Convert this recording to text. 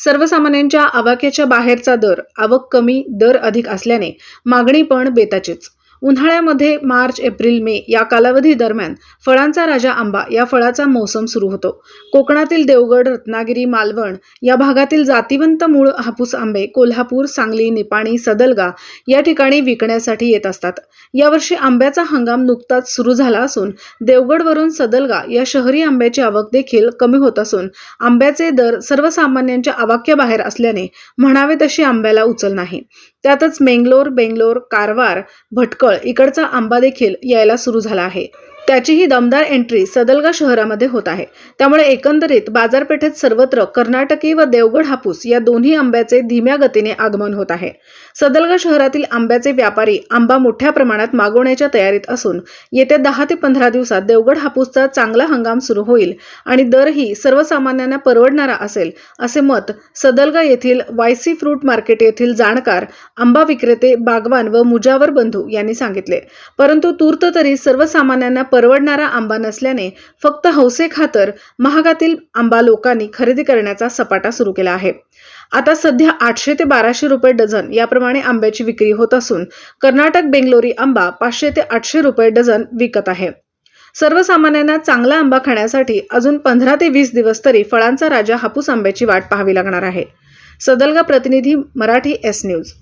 सर्वसामान्यांच्या आवाक्याच्या बाहेरचा दर आवक कमी दर अधिक असल्याने मागणी पण बेताचीच. उन्हाळ्यामध्ये मार्च एप्रिल मे या कालावधी दरम्यान फळांचा राजा आंबा या फळाचा मोसम सुरू होतो. कोकणातील देवगड रत्नागिरी मालवण या भागातील जातिवंत मूळ हापूस आंबे कोल्हापूर सांगली निपाणी सदलगा या ठिकाणी विकण्यासाठी येत असतात. यावर्षी आंब्याचा हंगाम नुकताच सुरू झाला असून देवगडवरून सदलगा या शहरी आंब्याची आवक देखील कमी होत असून आंब्याचे दर सर्वसामान्यांच्या आवाक्याबाहेर असल्याने म्हणावे तशी आंब्याला उचल नाही. त्यातच मेंगलोर बेंगलोर कारवार भटकळ इकडचा आंबा देखील यायला सुरू झाला आहे. त्याचीही दमदार एंट्री सदलगा शहरामध्ये होत आहे. त्यामुळे एकंदरीत बाजारपेठेत सर्वत्र कर्नाटकी व देवगड हापूस या दोन्ही आंब्याचे धीम्या गतीने आगमन होत आहे. सदलगा शहरातील आंब्याचे व्यापारी आंबा मोठ्या प्रमाणात मागवण्याच्या तयारीत असून येत्या दहा ते पंधरा दिवसात देवगड हापूसचा चांगला हंगाम सुरू होईल आणि दरही सर्वसामान्यांना परवडणारा असेल असे मत सदलगा येथील वायसी फ्रूट मार्केट येथील जाणकार आंबा विक्रेते बागवान व मुजावर बंधू यांनी सांगितले. परंतु तूर्त तरी सर्वसामान्यांना परवडणारा आंबा नसल्याने फक्त हौसे खातर महागातील आंबा लोकांनी खरेदी करण्याचा सपाटा सुरू केला आहे. आता सध्या आठशे ते बाराशे रुपये डझन याप्रमाणे आंब्याची विक्री होत असून कर्नाटक बेंगलोरी आंबा पाचशे ते आठशे रुपये डझन विकत आहे. सर्वसामान्यांना चांगला आंबा खाण्यासाठी अजून पंधरा ते वीस दिवस तरी फळांचा राजा हापूस आंब्याची वाट पाहावी लागणार आहे. सदलगा प्रतिनिधी मराठी एस न्यूज.